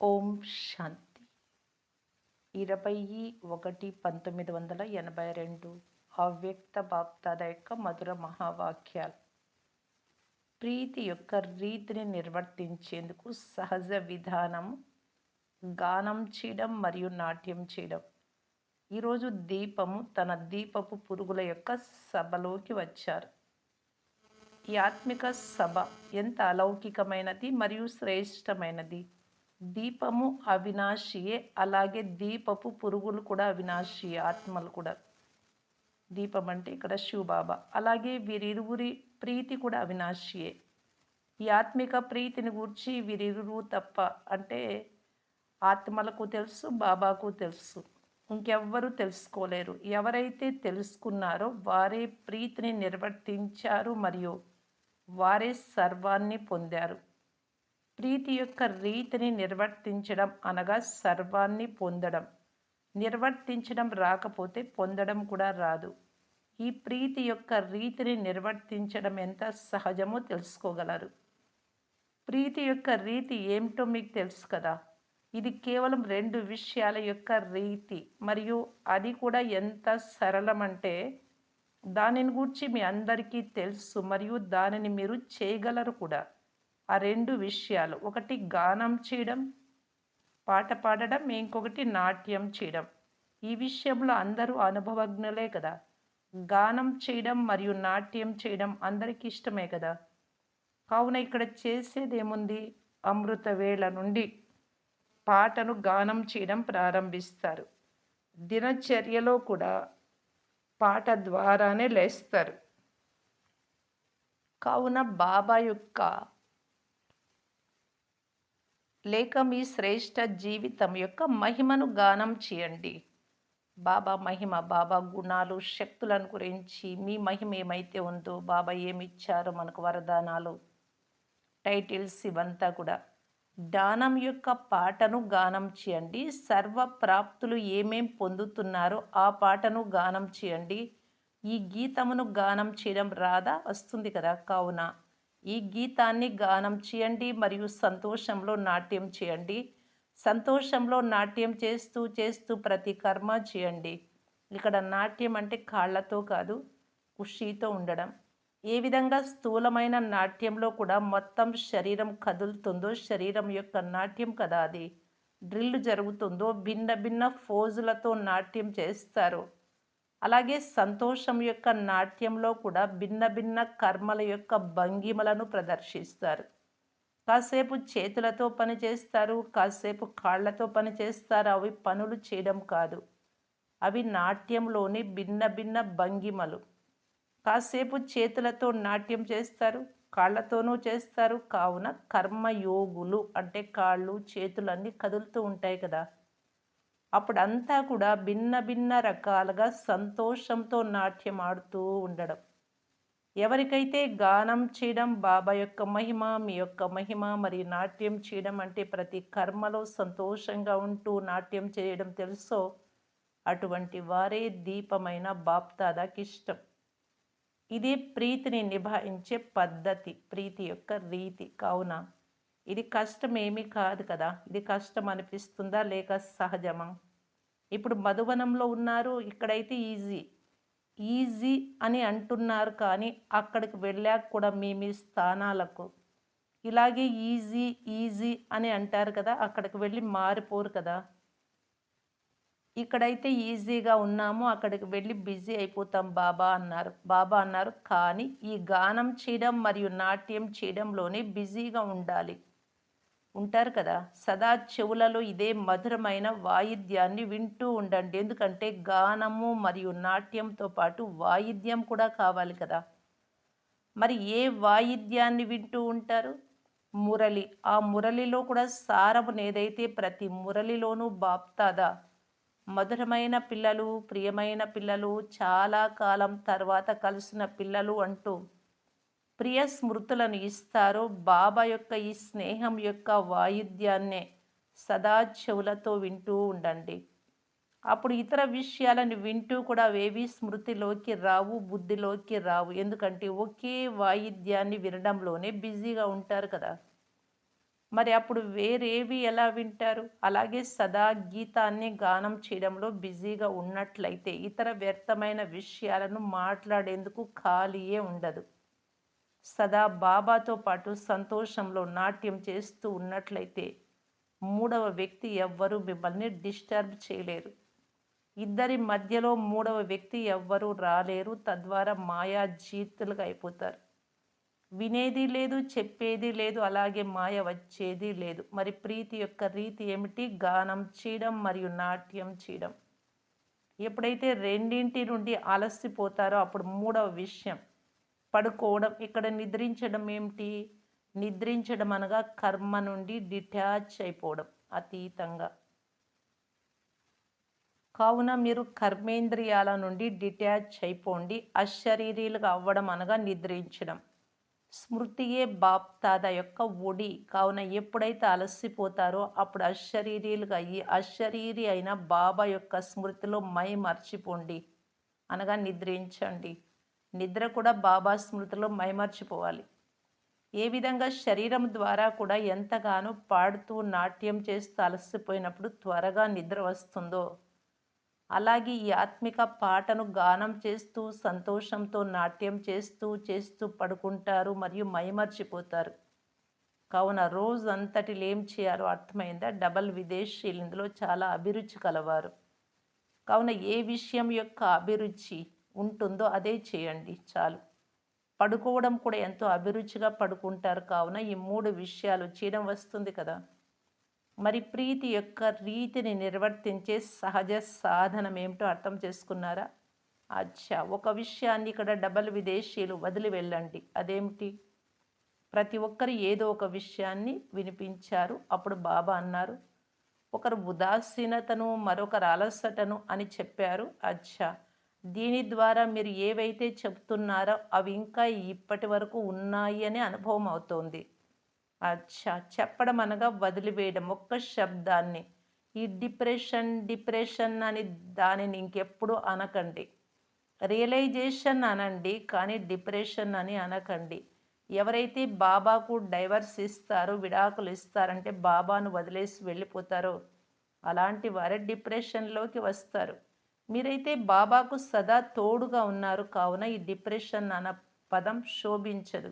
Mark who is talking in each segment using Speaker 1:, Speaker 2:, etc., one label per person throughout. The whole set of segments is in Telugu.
Speaker 1: ఓం శాంతి. ఇరవై ఒకటి పంతొమ్మిది వందల ఎనభై రెండు అవ్యక్త బాప్తాద యొక్క మధుర మహావాక్యాలు. ప్రీతి యొక్క రీతిని నిర్వర్తించేందుకు సహజ విధానం గానం చేయడం మరియు నాట్యం చేయడం. ఈరోజు దీపము తన దీపపు పురుగుల యొక్క సభలోకి వచ్చారు. ఈ ఆత్మిక సభ ఎంత అలౌకికమైనది మరియు శ్రేష్టమైనది? దీపము అవినాశియే అలాగే దీపపు పురుగులు కూడా అవినాశియే ఆత్మలు కూడా. దీపం అంటే ఇక్కడ శివబాబా. అలాగే వీరిరువురి ప్రీతి కూడా అవినాశియే. ఈ ఆత్మిక ప్రీతిని గూర్చి వీరిరువురు తప్ప అంటే ఆత్మలకు తెలుసు బాబాకు తెలుసు. ఇంకెవ్వరూ తెలుసుకోలేరు. ఎవరైతే తెలుసుకున్నారో వారే ప్రీతిని నిర్వర్తించారు మరియు వారే సర్వాన్ని పొందారు. ప్రీతి యొక్క రీతిని నిర్వర్తించడం అనగా సర్వాన్ని పొందడం. నిర్వర్తించడం రాకపోతే పొందడం కూడా రాదు. ఈ ప్రీతి యొక్క రీతిని నిర్వర్తించడం ఎంత సహజమో తెలుసుకోగలరు. ప్రీతి యొక్క రీతి ఏమిటో మీకు తెలుసు కదా. ఇది కేవలం రెండు విషయాల యొక్క రీతి మరియు అది కూడా ఎంత సరళమంటే దానిని గురించి మీ అందరికీ తెలుసు మరియు దానిని మీరు చేయగలరు కూడా. ఆ రెండు విషయాలు. ఒకటి గానం చేయడం పాట పాడడం ఇంకొకటి నాట్యం చేయడం. ఈ విషయంలో అందరూ అనుభవజ్ఞులే కదా. గానం చేయడం మరియు నాట్యం చేయడం అందరికీ ఇష్టమే కదా. కావున ఇక్కడ చేసేది ఏముంది అమృత వేళ నుండి పాటను గానం చేయడం ప్రారంభిస్తారు. దినచర్యలో కూడా పాట ద్వారానే లేస్తారు. కావున బాబా యొక్క లేక మీ శ్రేష్ట జీవితం యొక్క మహిమను గానం చేయండి. బాబా మహిమ బాబా గుణాలు శక్తులను గురించి మీ మహిమ ఏమైతే ఉందో బాబా ఏమిచ్చారో మనకు వరదానాలు. టైటిల్స్ ఇవంతా కూడా. దానం యొక్క పాటను గానం చేయండి. సర్వ ప్రాప్తులు ఏమేం పొందుతున్నారో ఆ పాటను గానం చేయండి. ఈ గీతమును గానం చేయడం రాదా వస్తుంది కదా. కావున ఈ గీతాన్ని గానం చేయండి మరియు సంతోషంలో నాట్యం చేయండి. సంతోషంలో నాట్యం చేస్తూ చేస్తూ ప్రతి కర్మ చేయండి. ఇక్కడ నాట్యం అంటే కాళ్ళతో కాదు ఖుషీతో ఉండడం. ఏ విధంగా స్థూలమైన నాట్యంలో కూడా మొత్తం శరీరం కదులుతుందో శరీరం యొక్క నాట్యం కదా అది. డ్రిల్ జరుగుతుందో భిన్న భిన్న ఫోజులతో నాట్యం చేస్తారు. అలాగే సంతోషం యొక్క నాట్యంలో కూడా భిన్న భిన్న కర్మల యొక్క భంగిమలను ప్రదర్శిస్తారు. కాసేపు చేతులతో పని చేస్తారు కాసేపు కాళ్ళతో పని చేస్తారు అవి పనులు చేయడం కాదు. అవి నాట్యంలోని భిన్న భిన్న భంగిమలు. కాసేపు చేతులతో నాట్యం చేస్తారు కాళ్ళతోనూ చేస్తారు. కావున కర్మయోగులు అంటే కాళ్ళు చేతులు అన్నీ కదులుతూ ఉంటాయి కదా. అప్పుడంతా కూడా భిన్న భిన్న రకాలుగా సంతోషంతో నాట్యం ఆడుతూ ఉండడం. ఎవరికైతే గానం చేయడం బాబా యొక్క మహిమ మీ యొక్క మహిమ మరియు నాట్యం చేయడం అంటే ప్రతి కర్మలో సంతోషంగా ఉంటూ నాట్యం చేయడం తెలుసో అటువంటి వారే దీపమైన బాప్తాదాకి ఇష్టం. ఇది ప్రీతిని నిభాయించే పద్ధతి ప్రీతి యొక్క రీతి. కావున ఇది కష్టం ఏమీ కాదు కదా? ఇది కష్టం అనిపిస్తుందా లేక సహజమా? ఇప్పుడు మధువనంలో ఉన్నారు ఇక్కడైతే ఈజీ. ఈజీ అని అంటున్నారు కానీ అక్కడికి వెళ్ళాక కూడా మీ మీ స్థానాలకు. ఇలాగే ఈజీ ఈజీ అని అంటారు కదా అక్కడికి వెళ్ళి మారిపోరు కదా. ఇక్కడైతే ఈజీగా ఉన్నాము అక్కడికి వెళ్ళి బిజీ అయిపోతాం బాబా అన్నారు. బాబా అన్నారు కానీ ఈ గానం చేయడం మరియు నాట్యం చేయడంలోనే బిజీగా ఉండాలి. ఉంటారు కదా. సదా చెవులలో ఇదే మధురమైన వాయిద్యాన్ని వింటూ ఉండండి. ఎందుకంటే గానము మరియు నాట్యంతో పాటు వాయిద్యం కూడా కావాలి కదా. మరి ఏ వాయిద్యాన్ని వింటూ ఉంటారు? మురళి. ఆ మురళిలో కూడా సారమును ఏదైతే ప్రతి మురళిలోనూ బాప్తాదా? మధురమైన పిల్లలు ప్రియమైన పిల్లలు చాలా కాలం తర్వాత కలిసిన పిల్లలు అంటూ ప్రియ స్మృతులను ఇస్తారో బాబా యొక్క ఈ స్నేహం యొక్క వాయిద్యాన్నే సదా చెవులతో వింటూ ఉండండి. అప్పుడు ఇతర విషయాలను వింటూ కూడా అవేవి స్మృతిలోకి రావు బుద్ధిలోకి రావు. ఎందుకంటే ఒకే వాయిద్యాన్ని వినడంలోనే బిజీగా ఉంటారు కదా. మరి అప్పుడు వేరేవి ఎలా వింటారు? అలాగే సదా గీతాన్ని గానం చేయడంలో బిజీగా ఉన్నట్లయితే ఇతర వ్యర్థమైన విషయాలను మాట్లాడేందుకు ఖాళీయే ఉండదు. సదా బాబాతో పాటు సంతోషంలో నాట్యం చేస్తూ ఉన్నట్లయితే మూడవ వ్యక్తి ఎవ్వరూ మిమ్మల్ని డిస్టర్బ్ చేయలేరు. ఇద్దరి మధ్యలో మూడవ వ్యక్తి ఎవ్వరూ రాలేరు. తద్వారా మాయా జీతులుగా అయిపోతారు. వినేది లేదు చెప్పేది లేదు అలాగే మాయ వచ్చేది లేదు. మరి ప్రీతి యొక్క రీతి ఏమిటి? గానం చేయడం మరియు నాట్యం చేయడం. ఎప్పుడైతే రెండింటి నుండి అలసిపోతారో అప్పుడు మూడవ విషయం పడుకోవడం ఇక్కడ నిద్రించడం ఏమిటి? నిద్రించడం అనగా కర్మ నుండి డిటాచ్ అయిపోవడం అతీతంగా. కావున మీరు కర్మేంద్రియాల నుండి డిటాచ్ అయిపోండి. అశరీరీలుగా అవ్వడం అనగా నిద్రించడం. స్మృతియే బాప్తాద యొక్క ఒడి. కావున ఎప్పుడైతే అలసిపోతారో అప్పుడు అశరీరీలుగా అయ్యి అశరీరి అయిన బాబా యొక్క స్మృతిలో మై మర్చిపోండి అనగా నిద్రించండి. నిద్ర కూడా బాబా స్మృతిలో మైమర్చిపోవాలి. ఏ విధంగా శరీరం ద్వారా కూడా ఎంతగానో పాడుతూ నాట్యం చేస్తూ అలసిపోయినప్పుడు త్వరగా నిద్ర వస్తుందో అలాగే ఈ ఆత్మిక పాటను గానం చేస్తూ సంతోషంతో నాట్యం చేస్తూ చేస్తూ పడుకుంటారు మరియు మైమర్చిపోతారు. కావున రోజు అంతటిలో ఏం చేయాలో అర్థమైందా? డబల్ విదేశీలు ఇందులో చాలా అభిరుచి కలవారు. కావున ఏ విషయం యొక్క అభిరుచి ఉంటుందో అదే చేయండి చాలు. పడుకోవడం కూడా ఎంతో అభిరుచిగా పడుకుంటారు కావున ఈ మూడు విషయాలు చేయడం వస్తుంది కదా. మరి ప్రీతి యొక్క రీతిని నిర్వర్తించే సహజ సాధనం ఏమిటో అర్థం చేసుకున్నారా? అచ్చా ఒక విషయాన్ని ఇక్కడ డబల్ విదేశీయులు వదిలి వెళ్ళండి. అదేమిటి? ప్రతి ఒక్కరు ఏదో ఒక విషయాన్ని వినిపించారు. అప్పుడు బాబా అన్నారు ఒకరు ఉదాసీనతను మరొకరు అలసటను అని చెప్పారు. అచ్చా దీని ద్వారా మీరు ఏవైతే చెప్తున్నారో అవి ఇంకా ఇప్పటి వరకు ఉన్నాయి అని అనుభవం అవుతోంది. అచ్చా! చెప్పడం అనగా వదిలివేయడం. ఒక్క శబ్దాన్ని. ఈ డిప్రెషన్ డిప్రెషన్ అని దానిని ఇంకెప్పుడు అనకండి. రియలైజేషన్ అనండి కానీ డిప్రెషన్ అని అనకండి. ఎవరైతే బాబాకు డైవర్స్ ఇస్తారో విడాకులు ఇస్తారంటే బాబాను వదిలేసి వెళ్ళిపోతారో. అలాంటి వారే డిప్రెషన్లోకి వస్తారు. మీరైతే బాబాకు సదా తోడుగా ఉన్నారు. కావున ఈ డిప్రెషన్ అన్న పదం శోభించదు.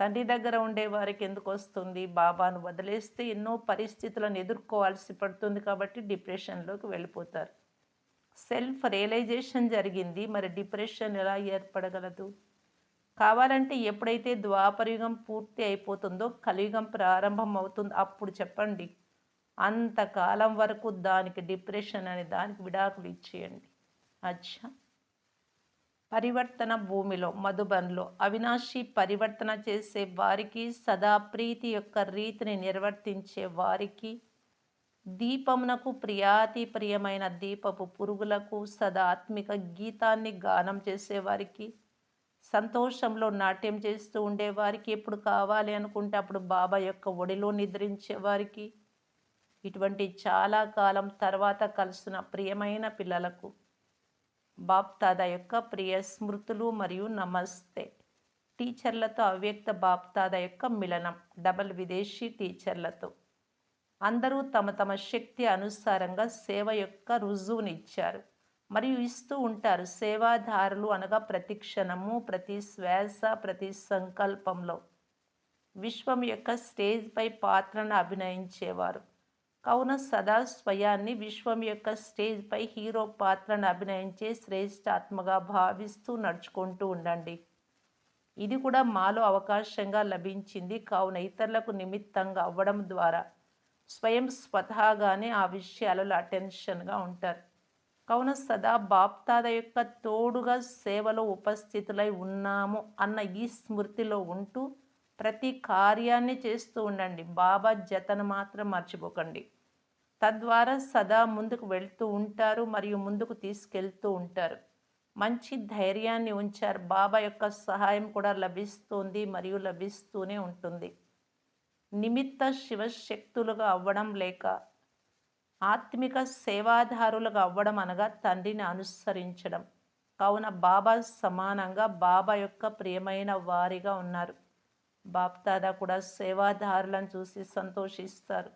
Speaker 1: తండ్రి దగ్గర ఉండే వారికి ఎందుకు వస్తుంది? బాబాను వదిలేస్తే ఎన్నో పరిస్థితులను ఎదుర్కోవాల్సి పడుతుంది కాబట్టి డిప్రెషన్లోకి వెళ్ళిపోతారు. సెల్ఫ్ రియలైజేషన్ జరిగింది. మరి డిప్రెషన్ ఎలా ఏర్పడగలదు? కావాలంటే ఎప్పుడైతే ద్వాపరయుగం పూర్తి అయిపోతుందో కలియుగం ప్రారంభం అవుతుందో అప్పుడు చెప్పండి. అంతకాలం వరకు దానికి డిప్రెషన్ అనే దానికి విడాకులు ఇచ్చేయండి. అచ్చా. పరివర్తన భూమిలో మధుబన్లో అవినాశి పరివర్తన చేసే వారికి సదా ప్రీతి యొక్క రీతిని నిర్వర్తించే వారికి దీపమునకు ప్రియాతి ప్రియమైన దీపపు పురుగులకు సదా ఆత్మిక గీతాన్ని గానం చేసేవారికి సంతోషంలో నాట్యం చేస్తూ ఉండేవారికి ఎప్పుడు కావాలి అనుకుంటే అప్పుడు బాబా యొక్క ఒడిలో నిద్రించే వారికి ఇటువంటి చాలా కాలం తర్వాత కలిసిన ప్రియమైన పిల్లలకు బాప్తాద యొక్క ప్రియ స్మృతులు మరియు నమస్తే. టీచర్లతో అవ్యక్త బాప్తాద యొక్క మిలనం డబల్ విదేశీ టీచర్లతో. అందరూ తమ తమ శక్తి అనుసారంగా సేవ యొక్క రుజువునిచ్చారు. మరియు ఇస్తూ ఉంటారు సేవాదారులు అనగా ప్రతి క్షణము ప్రతి శ్వాస ప్రతి సంకల్పంలో. విశ్వం యొక్క స్టేజ్పై పాత్రను అభినయించేవారు. కావున సదా స్వయాన్ని విశ్వం యొక్క స్టేజ్పై హీరో పాత్రను అభినయించే శ్రేష్టాత్మగా భావిస్తూ నడుచుకుంటూ ఉండండి. ఇది కూడా మాలో అవకాశంగా లభించింది కావున ఇతరులకు నిమిత్తంగా అవ్వడం ద్వారా. స్వయం స్వతహాగానే ఆ విషయాలలో అటెన్షన్గా ఉంటారు. కావున సదా బాప్తాద యొక్క తోడుగా సేవలో ఉపస్థితులై ఉన్నాము అన్న ఈ స్మృతిలో ఉంటూ ప్రతి కార్యాన్ని చేస్తూ ఉండండి. బాబా జతను మాత్రం మర్చిపోకండి. తద్వారా సదా ముందుకు వెళ్తూ ఉంటారు మరియు ముందుకు తీసుకెళ్తూ ఉంటారు. మంచి ధైర్యాన్ని ఉంచారు. బాబా యొక్క సహాయం కూడా లభిస్తుంది మరియు లభిస్తూనే ఉంటుంది. నిమిత్త శివశక్తులుగా అవ్వడం లేక ఆత్మిక సేవాదారులుగా అవ్వడం అనగా తండ్రిని అనుసరించడం. కావున బాబా సమానంగా బాబా యొక్క ప్రియమైన వారిగా ఉన్నారు. బాప్దాదా కూడా సేవాదారులను చూసి సంతోషిస్తారు.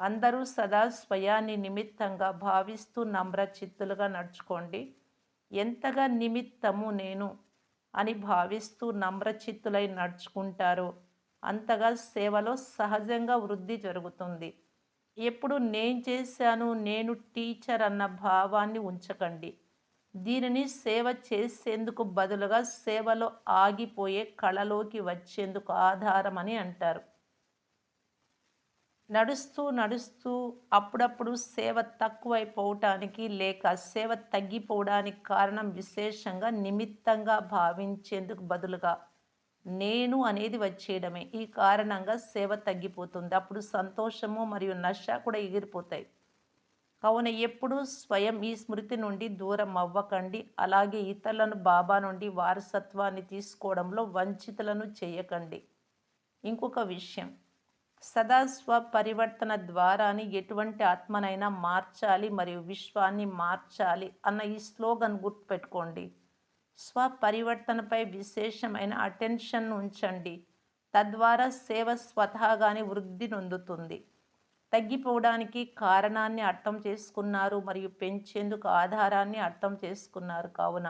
Speaker 1: అందరూ సదా స్వయాన్ని నిమిత్తంగా భావిస్తూ నమ్రచిత్తులుగా నడుచుకోండి. ఎంతగా నిమిత్తము నేను అని భావిస్తూ నమ్రచిత్తులై నడుచుకుంటారో అంతగా సేవలో సహజంగా వృద్ధి జరుగుతుంది. ఎప్పుడు నేను చేశాను నేను టీచర్ అన్న భావాన్ని ఉంచకండి. దీనిని సేవ చేసేందుకు బదులుగా సేవలో ఆగిపోయే కళలోకి వచ్చేందుకు ఆధారం అని అంటారు. నడుస్తూ నడుస్తూ అప్పుడప్పుడు సేవ తక్కువైపోవటానికి లేక సేవ తగ్గిపోవడానికి కారణం విశేషంగా నిమిత్తంగా భావించేందుకు బదులుగా నేను అనేది వచ్చేయడమే. ఈ కారణంగా సేవ తగ్గిపోతుంది. అప్పుడు సంతోషము మరియు నష కూడా ఎగిరిపోతాయి. కావున ఎప్పుడూ స్వయం ఈ స్మృతి నుండి దూరం అవ్వకండి. అలాగే ఇతరులను బాబా నుండి వారసత్వాన్ని తీసుకోవడంలో వంచితులను చేయకండి. ఇంకొక విషయం. సదా స్వపరివర్తన ద్వారాని ఎటువంటి ఆత్మనైనా మార్చాలి మరియు విశ్వాన్ని మార్చాలి అన్న ఈ స్లోగన్ గుర్తుపెట్టుకోండి. స్వపరివర్తనపై విశేషమైన అటెన్షన్ ఉంచండి. తద్వారా సేవ స్వతహాగానే వృద్ధి నొందుతుంది. తగ్గిపోవడానికి కారణాన్ని అర్థం చేసుకున్నారు మరియు పెంచేందుకు ఆధారాన్ని అర్థం చేసుకున్నారు కావున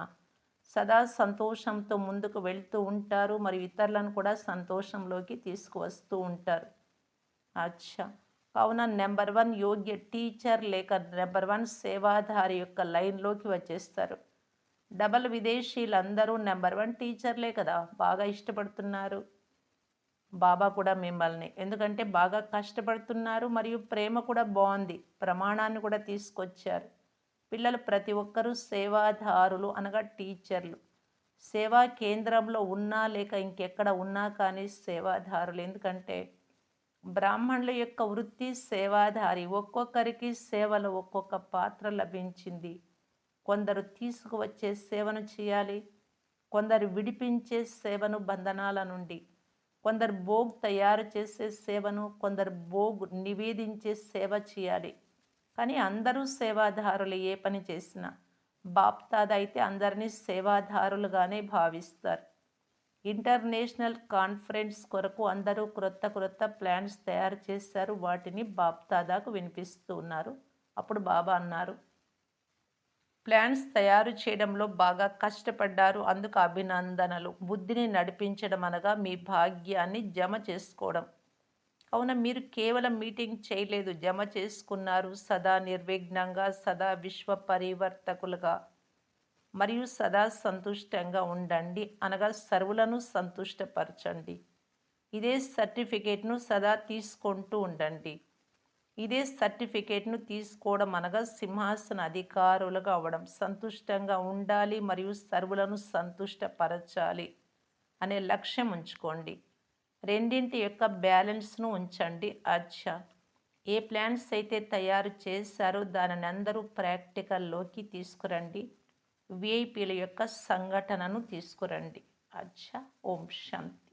Speaker 1: సదా సంతోషంతో ముందుకు వెళ్తూ ఉంటారు మరియు ఇతరులను కూడా సంతోషంలోకి తీసుకువస్తూ ఉంటారు. అచ్చా! కావున నెంబర్ వన్ యోగ్య టీచర్ లేక నెంబర్ వన్ సేవాధారి యొక్క లైన్లోకి వచ్చేస్తారు. డబల్ విదేశీయులందరూ నెంబర్ వన్ టీచర్లే కదా! బాగా ఇష్టపడుతున్నారు. బాబా కూడా మిమ్మల్ని. ఎందుకంటే బాగా కష్టపడుతున్నారు మరియు ప్రేమ కూడా బాగుంది. ప్రమాణాన్ని కూడా తీసుకొచ్చారు. పిల్లలు ప్రతి ఒక్కరూ సేవాదారులు అనగా టీచర్లు. సేవా కేంద్రంలో ఉన్నా లేక ఇంకెక్కడ ఉన్నా కానీ సేవాదారులు ఎందుకంటే బ్రాహ్మణుల యొక్క వృత్తి సేవాధారి. ఒక్కొక్కరికి సేవలో ఒక్కొక్క పాత్ర లభించింది. కొందరు తీసుకువచ్చే సేవను చేయాలి. కొందరు విడిపించే సేవను బంధనాల నుండి. కొందరు బోగ్ తయారు చేసే సేవను కొందరు బోగ్ నివేదించే సేవ చేయాలి. కానీ అందరూ సేవాదారులు ఏ పని చేసినా బాప్తాద అయితే అందరినీ సేవాదారులుగానే భావిస్తారు. ఇంటర్నేషనల్ కాన్ఫరెన్స్ కొరకు అందరూ క్రొత్త క్రొత్త ప్లాన్స్ తయారు చేశారు. వాటిని బాప్తాదాకు వినిపిస్తూ ఉన్నారు. అప్పుడు బాబా అన్నారు ప్లాన్స్ తయారు చేయడంలో బాగా కష్టపడ్డారు. అందుకు అభినందనలు. బుద్ధిని నడిపించడం అనగా మీ భాగ్యాన్ని జమ చేసుకోవడం. కావున మీరు కేవలం మీటింగ్ చేయలేదు జమ చేసుకున్నారు. సదా నిర్విఘ్నంగా సదా విశ్వ పరివర్తకులుగా మరియు సదా సంతుష్టంగా ఉండండి. అనగా సర్వులను సంతుష్టపరచండి. ఇదే సర్టిఫికేట్ను సదా తీసుకుంటూ ఉండండి. ఇదే సర్టిఫికేట్ను తీసుకోవడం అనగా సింహాసన అధికారులుగా అవ్వడం సంతుష్టంగా ఉండాలి మరియు సర్వులను సంతుష్టపరచాలి అనే లక్ష్యం ఉంచుకోండి. రెండింటి యొక్క బ్యాలెన్స్ను ఉంచండి. అచ్చా! ఏ ప్లాన్స్ అయితే తయారు చేశారో దానిని అందరూ ప్రాక్టికల్లోకి తీసుకురండి. విఐపీల యొక్క సంఘటనను తీసుకురండి. అచ్చా! ఓం శాంతి.